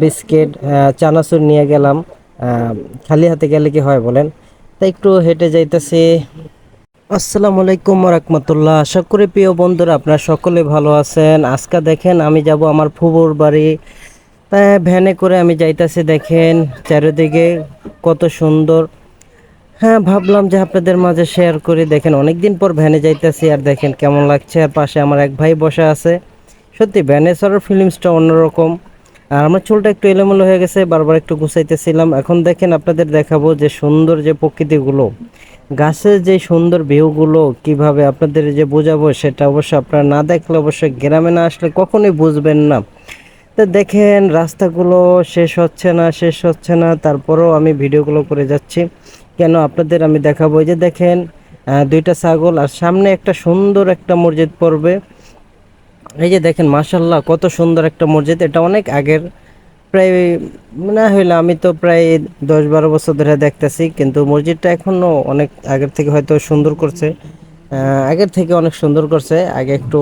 Biscuit চানাচুর নিয়ে গেলাম। খালি হাতে গেলে কি হয় বলেন? তাই একটু হেঁটে যাইতেছি। আসসালামু আলাইকুম রহমতুল্লাহ আশা করি প্রিয় বন্ধুরা আপনারা সকলে ভালো আছেন। আজকে দেখেন আমি যাব আমার ফুবুর বাড়ি। তাই ভ্যানে করে আমি যাইতাছি দেখেন চারিদিকে কত সুন্দর। হ্যাঁ ভাবলাম যে আপনাদের মাঝে শেয়ার করি। দেখেন অনেকদিন পর ভ্যানে যাইতাছি আর দেখেন কেমন লাগছে। আর পাশে আমার এক ভাই বসে আছে। সত্যি, ভ্যানে চড়ার ফিলিংসটা অন্যরকম। আর আমার চুলটা একটু এলোমেলো হয়ে গেছে, বারবার একটু গুছাইতেছিলাম। এখন দেখেন আপনাদের দেখাবো যে সুন্দর যে প্রকৃতিগুলো, গাছের যে সুন্দর ভিউগুলো কীভাবে আপনাদের যে বোঝাবো সেটা অবশ্য আপনারা না দেখলে অবশ্যই গ্রামে না আসলে কখনোই বুঝবেন না। তো দেখেন রাস্তাগুলো শেষ হচ্ছে না, শেষ হচ্ছে না, তারপরেও আমি ভিডিওগুলো করে যাচ্ছি। কেন আপনাদের আমি দেখাবো যে দেখেন দুইটা ছাগল আর সামনে একটা সুন্দর একটা মসজিদ পড়বে। এই যে দেখেন মাশাল্লাহ কত সুন্দর একটা মসজিদ। এটা অনেক আগের, প্রায়, না হইলে আমি তো প্রায় দশ বারো বছর ধরে দেখতেছি, কিন্তু মসজিদটা এখনও অনেক আগের থেকে হয়তো সুন্দর করছে। আগের থেকে অনেক সুন্দর করছে। আগে একটু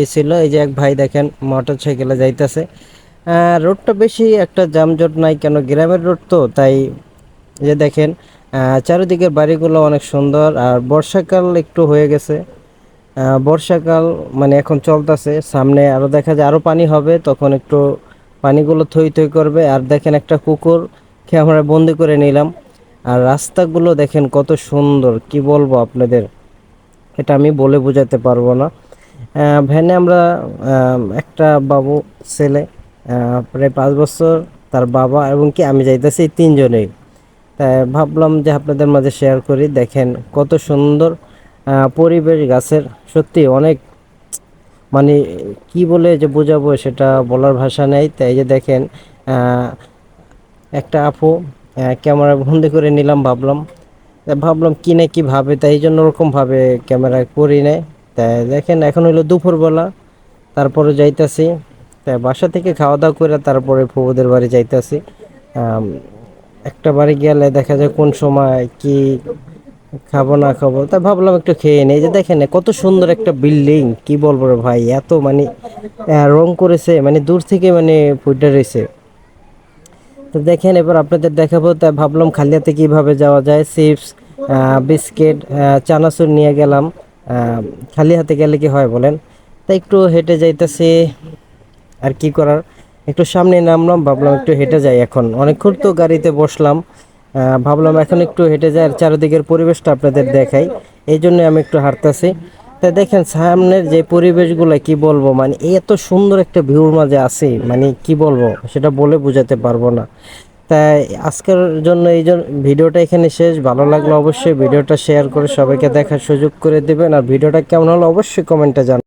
এ ছিল, এই যে এক ভাই দেখেন মোটর সাইকেলে যাইতেছে রোডটা বেশি একটা যানজট নাই, কেন গ্রামের রোড তো, তাই যে দেখেন চারিদিকের বাড়িগুলো অনেক সুন্দর, আর বর্ষাকাল একটু হয়ে গেছে। বর্ষাকাল মানে এখন চলতেছে। সামনে আরও দেখা যায় আরও পানি হবে, তখন একটু পানিগুলো থই থই করবে। আর দেখেন একটা কুকুর খেয়ে আমরা বন্দি করে নিলাম। আর রাস্তাগুলো দেখেন কত সুন্দর, কি বলব আপনাদের? এটা আমি বলে বোঝাতে পারব না। ভ্যানে আমরা একটা বাবু, ছেলে প্রায় পাঁচ বছর তার বাবা এবং কি আমি যাইতেছি তিনজনেই। তাই ভাবলাম যে আপনাদের মাঝে শেয়ার করি। দেখেন কত সুন্দর পরিবেশ গাছের সত্যি অনেক মানে কি বলে যে বোঝাবো সেটা বলার ভাষা নেই। তাই যে দেখেন একটা আপু ক্যামেরা বন্দি করে নিলাম ভাবলাম ভাবলাম কি না কি ভাবে, তাই এই জন্য ওরকমভাবে ক্যামেরা করি নেয় তাই দেখেন, এখন হইল দুপুরবেলা, তারপরে যাইতাছি। তাই বাসা থেকে খাওয়া দাওয়া করে তারপরে ফুবুদের বাড়ি যাইতাছি। একটা বাড়ি গেলে দেখা যায় কোন সময় কি খাব না খাব। তা ভাবলাম একটু খেয়ে নেই। যে দেখেন, কত সুন্দর একটা বিল্ডিং। কি বলব রে ভাই, এত মানে রং করেছে মানে দূর থেকে মানে ফুটে রয়েছে। তো দেখেন, এবার আপনাদের দেখাবো। তাই ভাবলাম খালি হাতে কীভাবে যাওয়া যায়। চিপস বিস্কিট চানাচুর নিয়ে গেলাম। খালি হাতে গেলে কি হয় বলেন? তাই একটু হেঁটে যাইতেছি। আর কি করার? একটু সামনে নামলাম, ভাবলাম একটু হেঁটে যাই এখন। অনেকক্ষণ তো গাড়িতে বসলাম। ভাবলাম এখন একটু হেঁটে যাই, আর চারিদিকের পরিবেশটা আপনাদের দেখাই। এই জন্য আমি একটু হাঁটতেছি। তা দেখেন, সামনের যে পরিবেশগুলো, কি বলব মানে এত সুন্দর একটা ভিউর মাঝে আছি মানে কি বলব, সেটা বলে বোঝাতে পারব না। তাই আজকের জন্য এই জন্য ভিডিওটা এখানে শেষ। ভালো লাগলে অবশ্যই ভিডিওটা শেয়ার করে সবাইকে দেখার সুযোগ করে দেবেন। আর ভিডিওটা কেমন হলো অবশ্যই কমেন্টে জানাবেন।